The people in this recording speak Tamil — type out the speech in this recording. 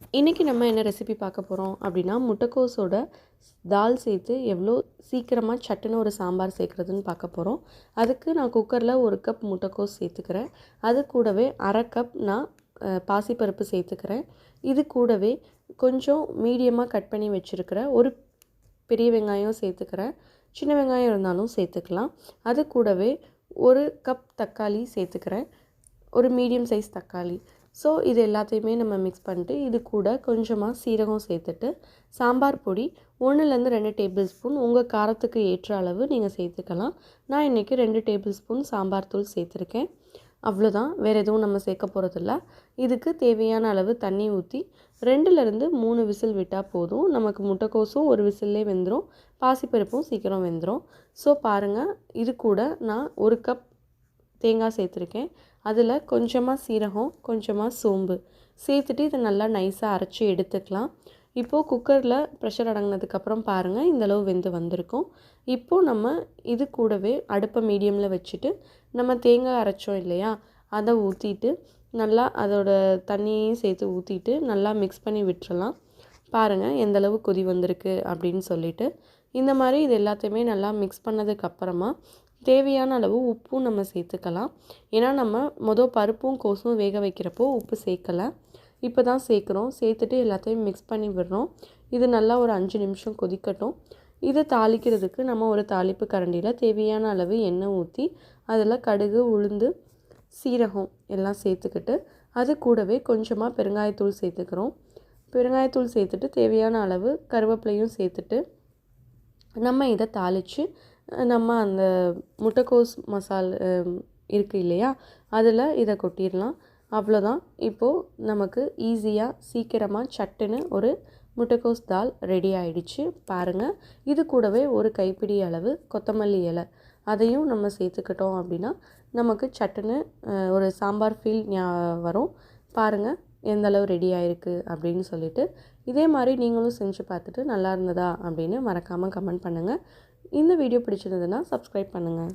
இன்றைக்கி நம்ம என்ன ரெசிபி பார்க்க போகிறோம் அப்படின்னா முட்டைக்கோஸோட தால் சேர்த்து எவ்வளோ சீக்கிரமாக சட்டுன்னு ஒரு சாம்பார் சேர்க்குறதுன்னு பார்க்க போகிறோம் அதுக்கு நான் குக்கரில் ஒரு கப் முட்டைக்கோஸ் சேர்த்துக்கிறேன். அது கூடவே அரை கப் நான் பாசிப்பருப்பு சேர்த்துக்கிறேன். இது கூடவே கொஞ்சம் மீடியமாக கட் பண்ணி வச்சுருக்கிற ஒரு பெரிய வெங்காயம் சேர்த்துக்கிறேன். சின்ன வெங்காயம் இருந்தாலும் சேர்த்துக்கலாம். அது கூடவே ஒரு கப் தக்காளி சேர்த்துக்கிறேன். ஒரு மீடியம் சைஸ் தக்காளி. ஸோ இது எல்லாத்தையுமே நம்ம மிக்ஸ் பண்ணிட்டு இது கூட கொஞ்சமாக சீரகம் சேர்த்துட்டு சாம்பார் பொடி ஒன்றுலேருந்து ரெண்டு டேபிள் ஸ்பூன் உங்கள் காரத்துக்கு ஏற்ற அளவு நீங்கள் சேர்த்துக்கலாம். நான் இன்றைக்கி ரெண்டு டேபிள் ஸ்பூன் சாம்பார் தூள் சேர்த்துருக்கேன். அவ்வளோதான் வேறு எதுவும் நம்ம சேர்க்க போகிறதில்ல இதுக்கு தேவையான அளவு தண்ணி ஊற்றி ரெண்டுலேருந்து மூணு விசில் விட்டால் போதும். நமக்கு முட்டைக்கோஸும் ஒரு விசில்லே வெந்துடும் பாசிப்பருப்பும் சீக்கிரம் வெந்துடும் ஸோ பாருங்கள் இது கூட நான் ஒரு கப் தேங்காய் சேர்த்துருக்கேன். அதில் கொஞ்சமாக சீரகம் கொஞ்சமாக சோம்பு சேர்த்துட்டு இதை நல்லா நைஸாக அரைச்சி எடுத்துக்கலாம். இப்போது குக்கரில் ப்ரெஷர் அடங்கினதுக்கப்புறம் பாருங்கள் இந்தளவு வெந்து வந்திருக்கும். இப்போது நம்ம இது கூடவே அடுப்பை மீடியமில் வச்சுட்டு நம்ம தேங்காய் அரைச்சோம் இல்லையா அதை ஊற்றிட்டு நல்லா அதோட தண்ணியையும் சேர்த்து ஊற்றிட்டு நல்லா மிக்ஸ் பண்ணி விட்டுறலாம். பாருங்கள் எந்தளவு கொதி வந்திருக்கு அப்படின்னு சொல்லிட்டு. இந்த மாதிரி இது எல்லாத்தையுமே நல்லா மிக்ஸ் பண்ணதுக்கப்புறமா தேவையான அளவு உப்பும் நம்ம சேர்த்துக்கலாம். ஏன்னா நம்ம மொதல் பருப்பும் கோஸும் வேக வைக்கிறப்போ உப்பு சேர்க்கலை. இப்போ தான் சேர்க்குறோம். சேர்த்துட்டு எல்லாத்தையும் மிக்ஸ் பண்ணி விடுறோம். இது நல்லா ஒரு அஞ்சு நிமிஷம் கொதிக்கட்டும். இதை தாளிக்கிறதுக்கு நம்ம ஒரு தாளிப்பு கரண்டியில் தேவையான அளவு எண்ணெய் ஊற்றி அதில் கடுகு உளுந்து சீரகம் எல்லாம் சேர்த்துக்கிட்டு அது கூடவே கொஞ்சமாக பெருங்காயத்தூள் சேர்த்துக்கிறோம். பெருங்காயத்தூள் சேர்த்துட்டு தேவையான அளவு கருவேப்பிலையும் சேர்த்துட்டு நம்ம இதை தாளித்து நம்ம அந்த முட்டைக்கோஸ் மசால் இருக்குது இல்லையா? அதில் இதை கொட்டிடலாம் அவ்வளோதான் இப்போது நமக்கு ஈஸியாக சீக்கிரமாக சட்டுன்னு ஒரு முட்டைக்கோஸ் தால் ரெடி ஆயிடுச்சு. பாருங்கள் இது கூடவே ஒரு கைப்பிடி அளவு கொத்தமல்லி இலை. அதையும் நம்ம சேர்த்துக்கிட்டோம் அப்படின்னா நமக்கு சட்டுன்னு ஒரு சாம்பார் ஃபீல் வரும். பாருங்கள் எந்தளவு ரெடி ஆகிருக்கு அப்படின்னு சொல்லிட்டு இதே மாதிரி நீங்களும் செஞ்சு பார்த்துட்டு நல்லா இருந்ததா அப்படின்னு மறக்காமல் கமெண்ட் பண்ணுங்கள் இந்த வீடியோ பிடிச்சிருந்ததுன்னா சப்ஸ்கிரைப் பண்ணுங்கள்